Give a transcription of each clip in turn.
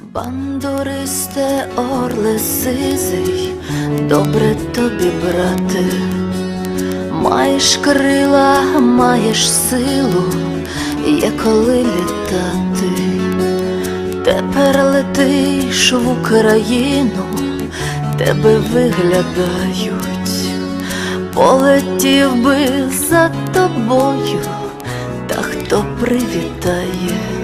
Бандуристе, орле сизий, добре тобі, брате, маєш крила, маєш силу, є коли літати. Тепер летиш в Україну, тебе виглядають, полетів би за тобою, та хто привітає.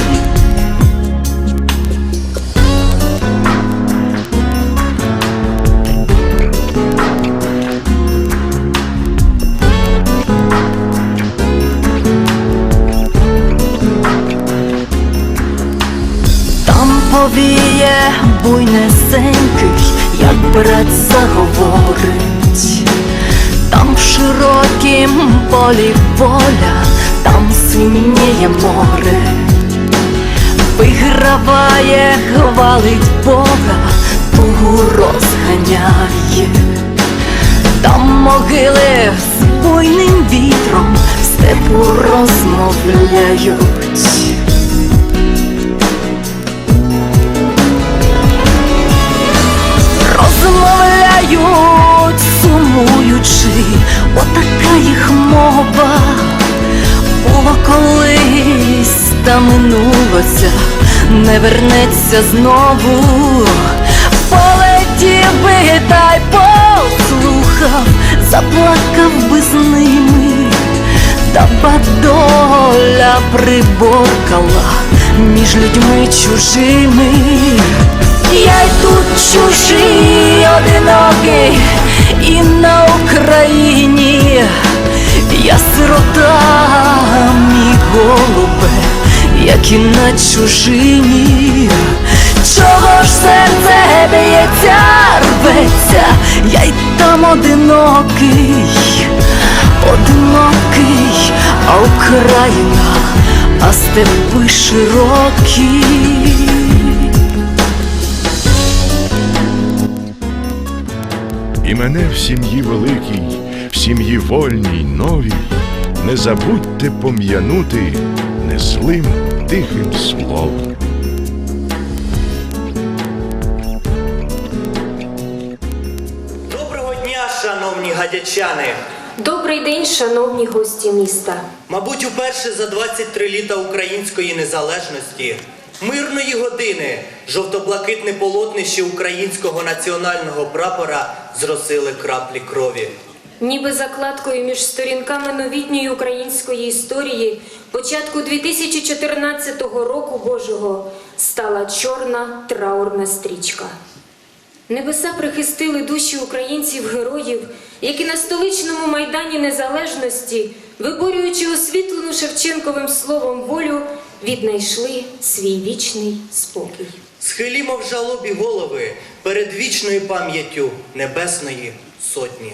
Брат заговорить, там в широкім полі поля, там синіє море, виграває, хвалить Бога, тугу розганяє, там могили з буйним вітром степу розмовляють, вернеться знову. Полетів би та й послухав, заплакав би з ними, та бадоля приборкала між людьми чужими. Я й тут чужий, одинокий, і на Україні я сирота, мій голубе, як і на чужині. Чого ж серце б'ється, рветься, я й там одинокий, одинокий, а Україна, а степи широкі. І мене в сім'ї великій, в сім'ї вольній, новій, не забудьте пом'янути незлим тихим словом. Шановні! Добрий день, шановні гості міста. Мабуть, уперше за 23 літа української незалежності, мирної години, жовто-блакитне полотнище українського національного прапора зросили краплі крові. Ніби закладкою між сторінками новітньої української історії початку 2014 року Божого стала чорна траурна стрічка. Небеса прихистили душі українців-героїв, які на столичному майдані Незалежності, виборюючи освітлену Шевченковим словом волю, віднайшли свій вічний спокій. Схилімо в жалобі голови перед вічною пам'яттю Небесної Сотні.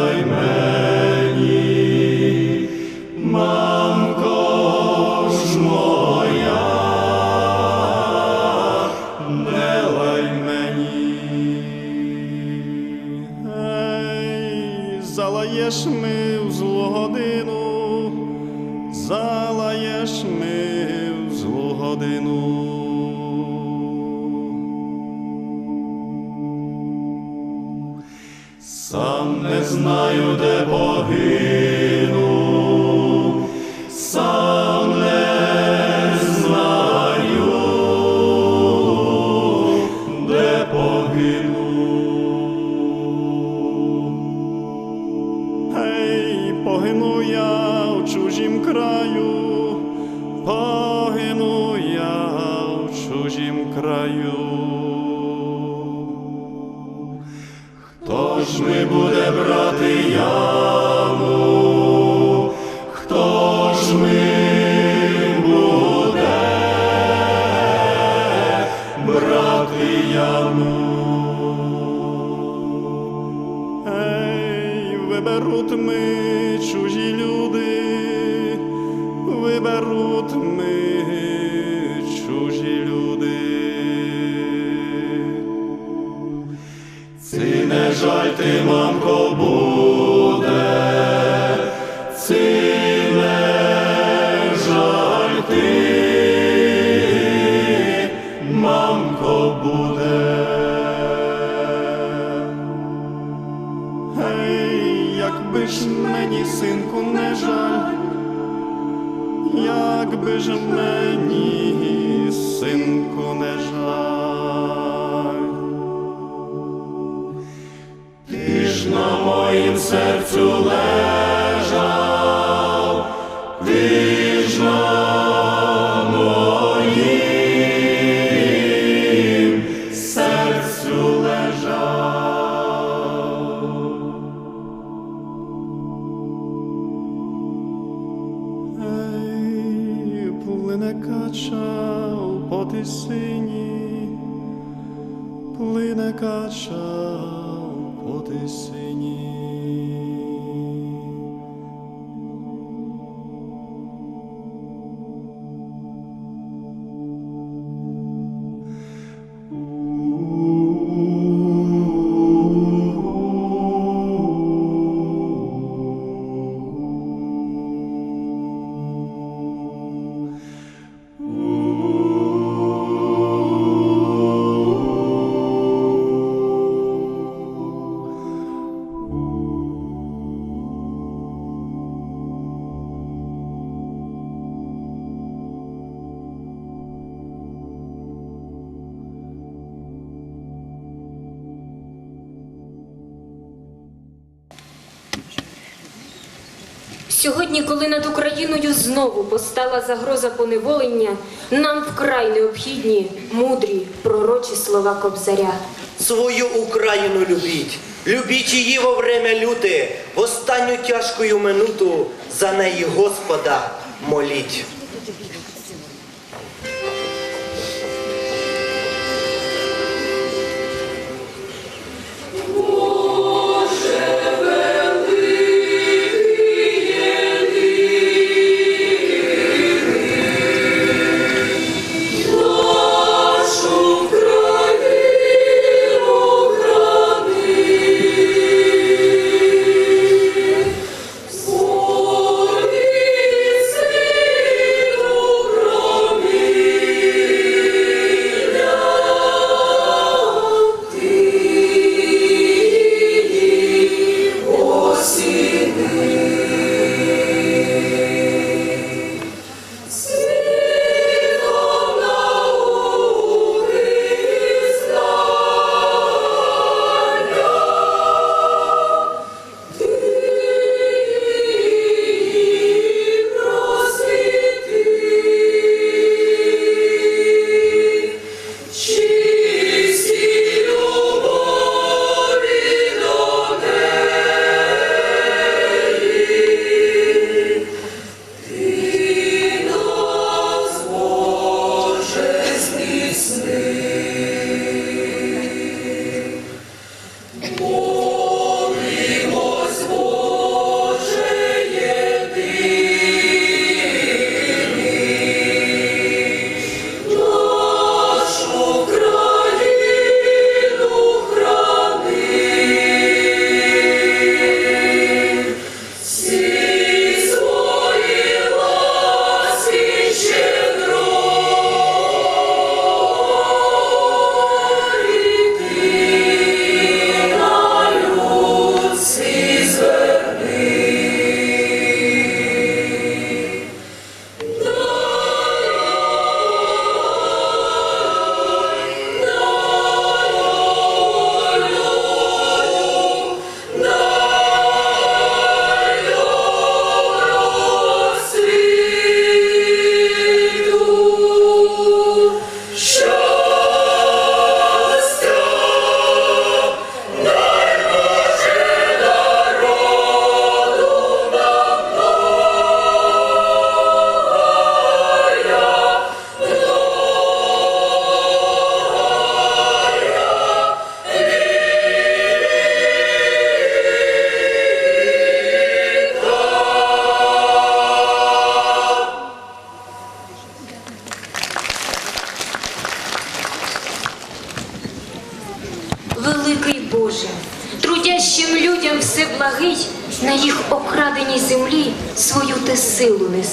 де ж мені, синку, не жаль. Ти ж на моїм серцю лежав, тисині. Коли над Україною знову постала загроза поневолення, нам вкрай необхідні мудрі пророчі слова Кобзаря. Свою Україну любіть, любіть її во время люте, в останню тяжкою минуту за неї Господа моліть.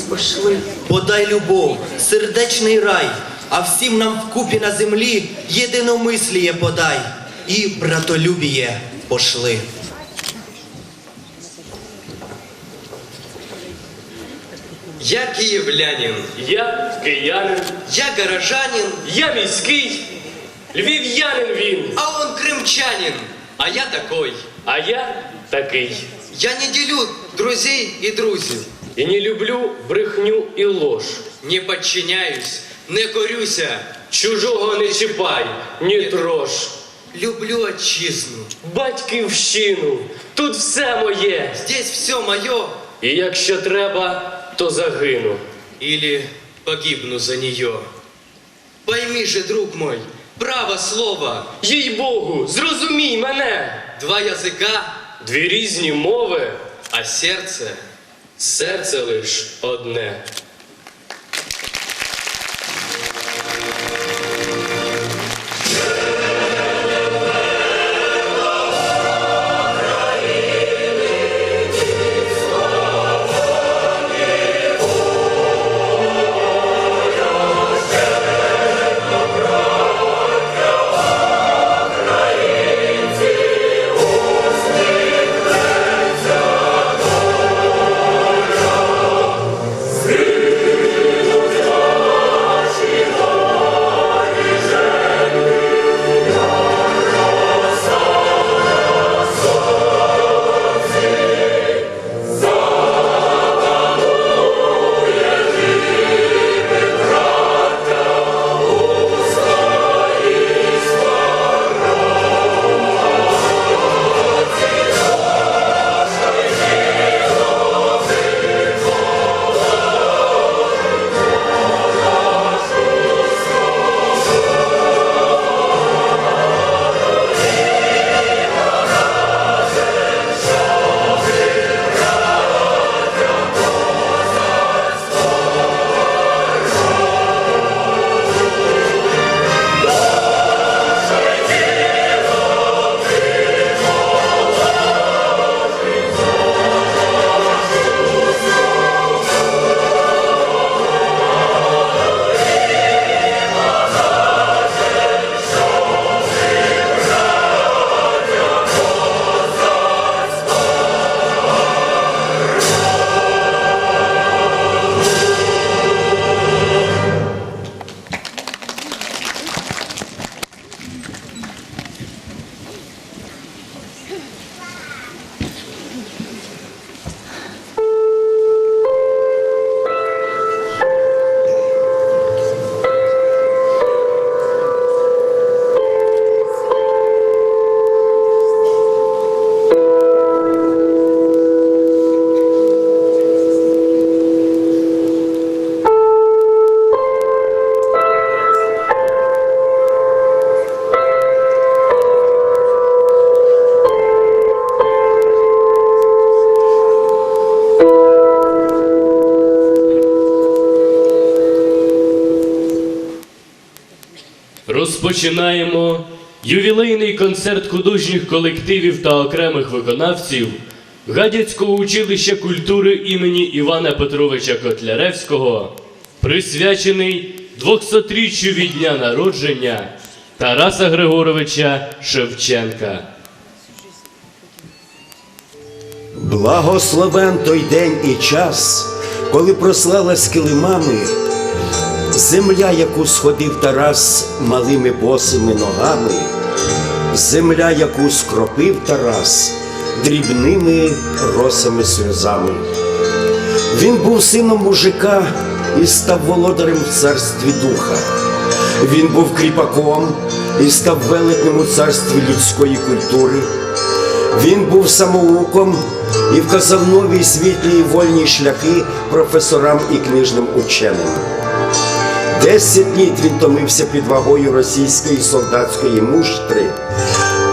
Спошли. Подай любов, сердечний рай, а всім нам вкупі на землі єдиномисліє подай і братолюбіє пошли. Я киевлянин, Я киянин, я горожанин, я міський, львів'янин він, а он крымчанин, а я такой. а я такий. Я не делю друзей и друзей, І не люблю брехню і лож. не подчиняюсь, не корюся, Чужого не чіпай, ні трош. люблю отчизну. Батьківщину, тут все моє. Здесь все мое, І якщо треба, то загину. или погибну за нее. Пойми же, друг мой, право слово, Їй Богу, зрозумій мене. два языка, Дві різні мови, а сердце серце лиш одне. Розпочинаємо ювілейний концерт художніх колективів та окремих виконавців Гадяцького училища культури імені Івана Петровича Котляревського, присвячений 200-річчю від дня народження Тараса Григоровича Шевченка. Благословен той день і час, коли прослалась килимами, земля, яку сходив Тарас малими босими ногами, земля, яку скропив Тарас дрібними росами сльозами. Він був сином мужика і став володарем в царстві духа. Він був кріпаком і став велетним у царстві людської культури. Він був самоуком і вказав нові світлі і вольні шляхи професорам і книжним ученим. Десять літ він томився під вагою російської солдатської муштри,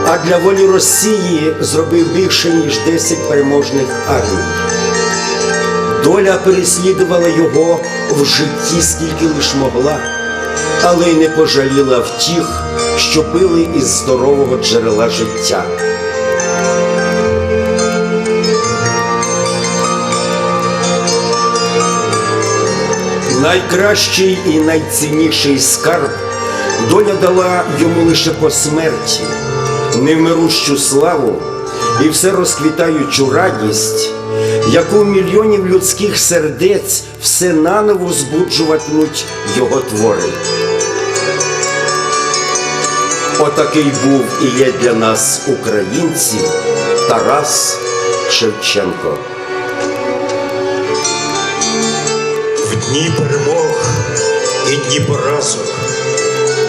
а для волі Росії зробив більше, ніж десять переможних армій. Доля переслідувала його в житті скільки лиш могла, але й не пожаліла втіх, що пили із здорового джерела життя. Найкращий і найцінніший скарб доля дала йому лише по смерті, невмирущу славу і все розквітаючу радість, яку мільйонів людських сердець все наново збуджуватимуть його твори. Отакий був і є для нас, українців, Тарас Шевченко. Дні перемог і дні поразок,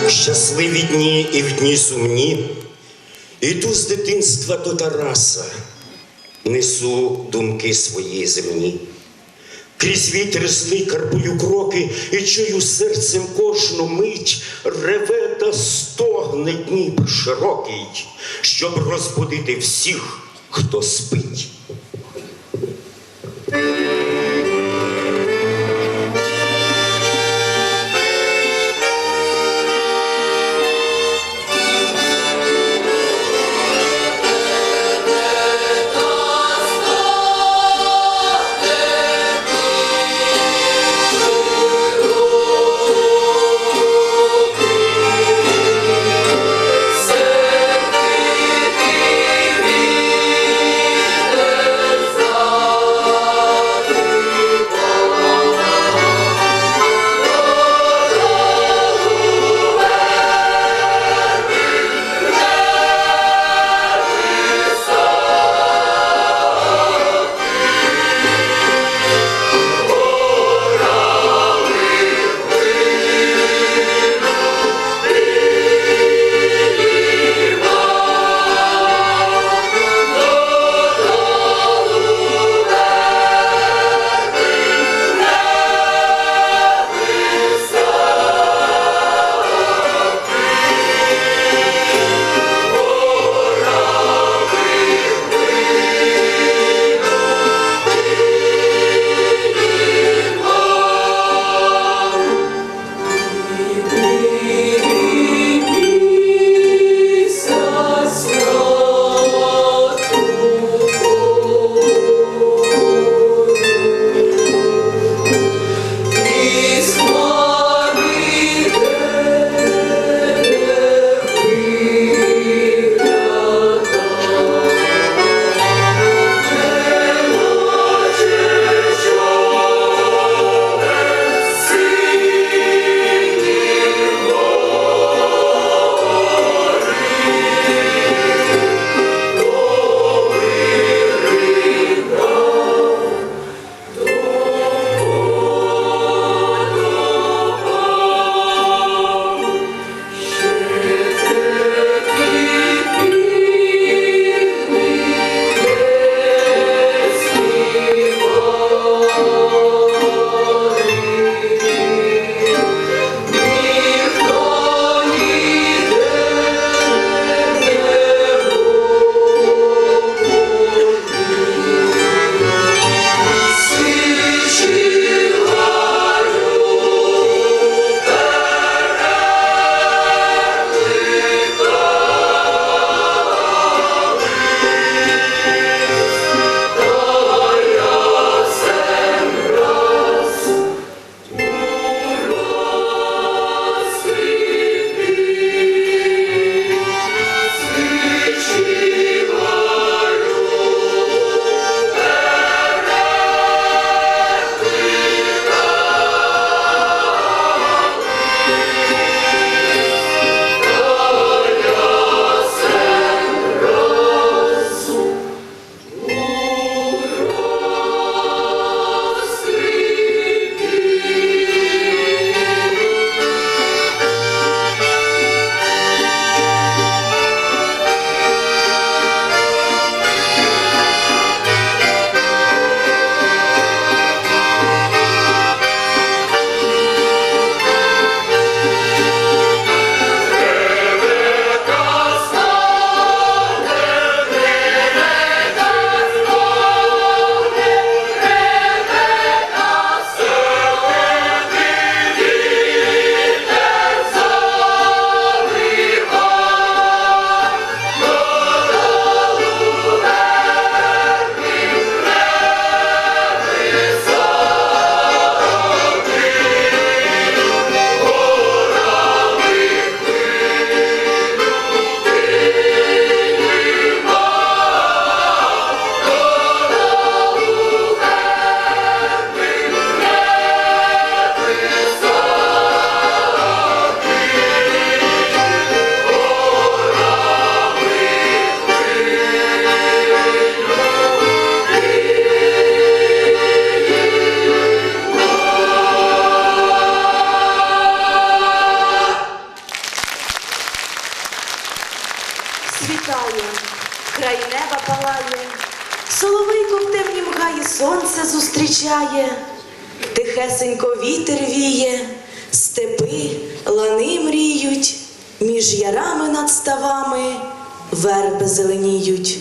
щасливі дні і в дні сумні, іду з дитинства до Тараса, несу думки свої земні. Крізь вітер злий карпую кроки і чую серцем кожну мить реве та стогне Дніпр широкий, щоб розбудити всіх, хто спить. Світає, край неба палає, соловейко в темнім гаї сонце зустрічає, тихесенько вітер віє, степи, лани мріють, між ярами над ставами верби зеленіють.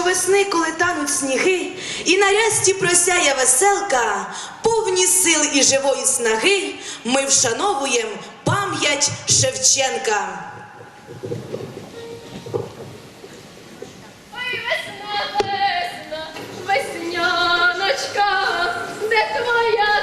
І щовесни, коли тануть сніги, і на рясті просяє веселка, повні сил і живої снаги, ми вшановуєм пам'ять Шевченка. Ой, весна, весна, весняночка, де твоя